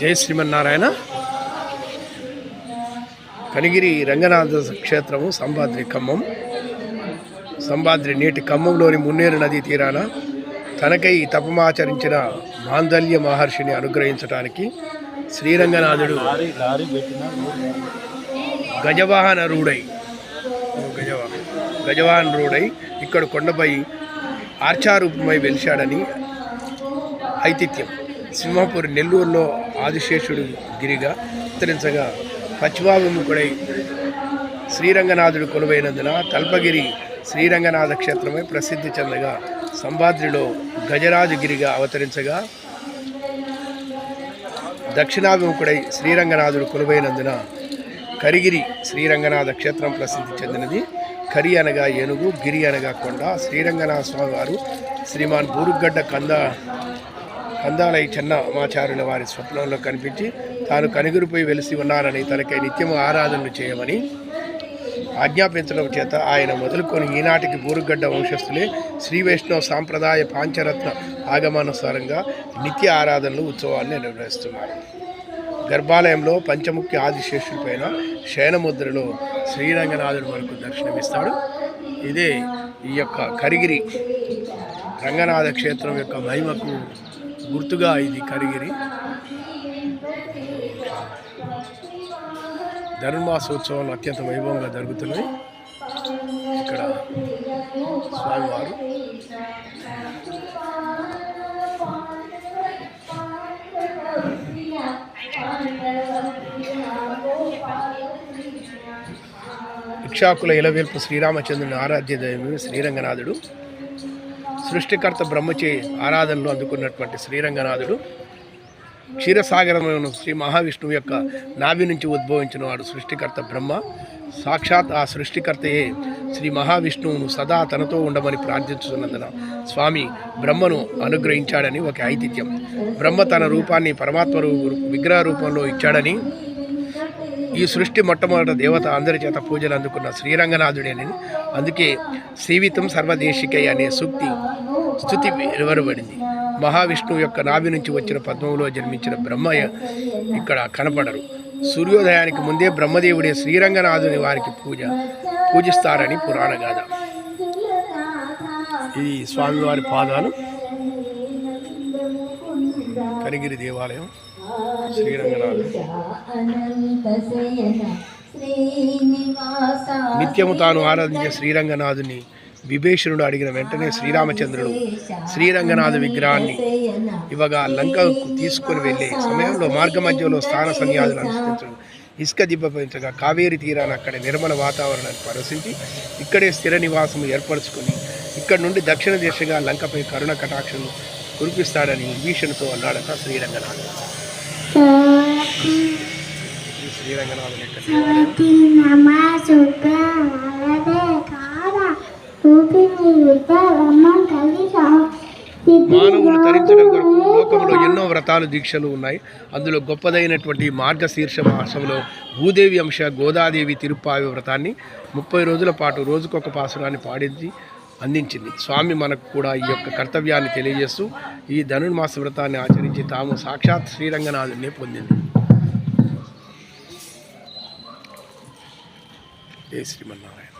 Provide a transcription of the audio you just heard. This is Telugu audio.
జై శ్రీమన్నారాయణ. కనిగిరి రంగనాథ క్షేత్రము సంబాద్రి ఖమ్మం. సంబాద్రి నేటి ఖమ్మంలోని మున్నేరు నదీ తీరాన తనకై తపమాచరించిన మాందల్య మహర్షిని అనుగ్రహించడానికి శ్రీరంగనాథుడు లారీ గజవాహన రూఢై గజవాహన గజవాహన రూఢై ఇక్కడ కొండపై ఆర్చారూపమై వెలిశాడని ఐతిథ్యం. సింహపురి నెల్లూరులో ఆదిశేషుడు గిరిగా విస్తరించగా పశ్చిమాభిముఖుడై శ్రీరంగనాథుడు కొలువైనందున తల్పగిరి శ్రీరంగనాథ క్షేత్రమై ప్రసిద్ధి చెందగా సంభాద్రిలో గజరాజగిరిగా అవతరించగా దక్షిణాభిముఖుడై శ్రీరంగనాథుడు కొలువైనందున కరిగిరి శ్రీరంగనాథ క్షేత్రం ప్రసిద్ధి చెందినది. కరి అనగా ఏనుగు గిరి అనగా కొండ. శ్రీరంగనాథ స్వామి వారు శ్రీమాన్ బూరుగడ్డ కంద కందాలై చెన్నమాచార్యుల వారి స్వప్నంలో కనిపించి తాను కనుగురిపోయి వెలిసి ఉన్నానని తనకై నిత్యము ఆరాధనలు చేయమని ఆజ్ఞాపించడం చేత ఆయన మొదలుకొని ఈనాటికి బూరుగడ్డ వంశస్థులే శ్రీ వైష్ణవ సాంప్రదాయ పాంచరత్న ఆగమానుసారంగా నిత్య ఆరాధనలు ఉత్సవాన్ని నిర్వహిస్తున్నారు. గర్భాలయంలో పంచముఖ్య ఆదిశేషుడి పైన శయనముద్రలో శ్రీరంగనాథుడు వరకు దర్శనమిస్తాడు. ఇదే ఈ యొక్క కరిగిరి రంగనాథ క్షేత్రం యొక్క మహిమకు గుర్తుగా ఇది కరిగిరి ధనుర్మాసోత్సవాలు అత్యంత వైభవంగా జరుగుతున్నాయి. ఇక్కడ స్వామివారు. ఇక్షాకుల ఇలవేల్పు శ్రీరామచంద్రుని ఆరాధ్య దైవం శ్రీరంగనాథుడు. సృష్టికర్త బ్రహ్మచే ఆరాధనలు అందుకున్నటువంటి శ్రీరంగనాథుడు క్షీరసాగరమైన శ్రీ మహావిష్ణువు యొక్క నాభి నుంచి ఉద్భవించిన వాడు సృష్టికర్త బ్రహ్మ. సాక్షాత్ ఆ సృష్టికర్తయే శ్రీ మహావిష్ణువును సదా తనతో ఉండమని ప్రార్థించుతున్నందున స్వామి బ్రహ్మను అనుగ్రహించాడని ఒక ఐతిథ్యం. బ్రహ్మ తన రూపాన్ని పరమాత్మ రూ- విగ్రహ రూపంలో ఇచ్చాడని ఈ సృష్టి మొట్టమొదట దేవత అందరి చేత పూజలు అందుకున్న శ్రీరంగనాథుడేనని అందుకే శ్రీవితం సర్వదేశికై అనే సూక్తి స్థుతి వెలువరబడింది. మహావిష్ణువు యొక్క నాభి నుంచి వచ్చిన పద్మంలో జన్మించిన బ్రహ్మ ఇక్కడ కనపడరు. సూర్యోదయానికి ముందే బ్రహ్మదేవుడే శ్రీరంగనాథుని వారికి పూజ పూజిస్తారని పురాణ గాథ. ఇది స్వామివారి పాదాలు కనిగిరి దేవాలయం. నిత్యము తాను ఆరాధించే శ్రీరంగనాథుని విభీషణుడు అడిగిన వెంటనే శ్రీరామచంద్రుడు శ్రీరంగనాథ విగ్రహాన్ని ఇవ్వగా లంకకు తీసుకొని వెళ్ళే సమయంలో మార్గ మధ్యలో స్థాన సన్యాసులు అనుసరించడం ఇసుక దిబ్బపించగా కావేరి తీరాన్ని అక్కడ నిర్మల వాతావరణాన్ని పరసించి ఇక్కడే స్థిర నివాసం ఏర్పరచుకుని ఇక్కడ నుండి దక్షిణ దిశగా లంకపై కరుణ కటాక్షను కురిపిస్తాడని విభీషణుతో అన్నాడట శ్రీరంగనాథుడు. మానవులు తరించడం కొరకు లోకంలో ఎన్నో వ్రతాలు దీక్షలు ఉన్నాయి. అందులో గొప్పదైనటువంటి మార్గశీర్ష మాసంలో భూదేవి అంశ గోదాదేవి తిరుప్పావి వ్రతాన్ని ముప్పై రోజుల పాటు రోజుకొక పాసురాన్ని పాడించి అందించింది. స్వామి మనకు కూడా ఈ యొక్క కర్తవ్యాన్ని తెలియజేస్తూ ఈ ధనుర్మాస వ్రతాన్ని ఆచరించి తాము సాక్షాత్ శ్రీరంగనాథుని పొందింది. జై శ్రీమన్నారాయణ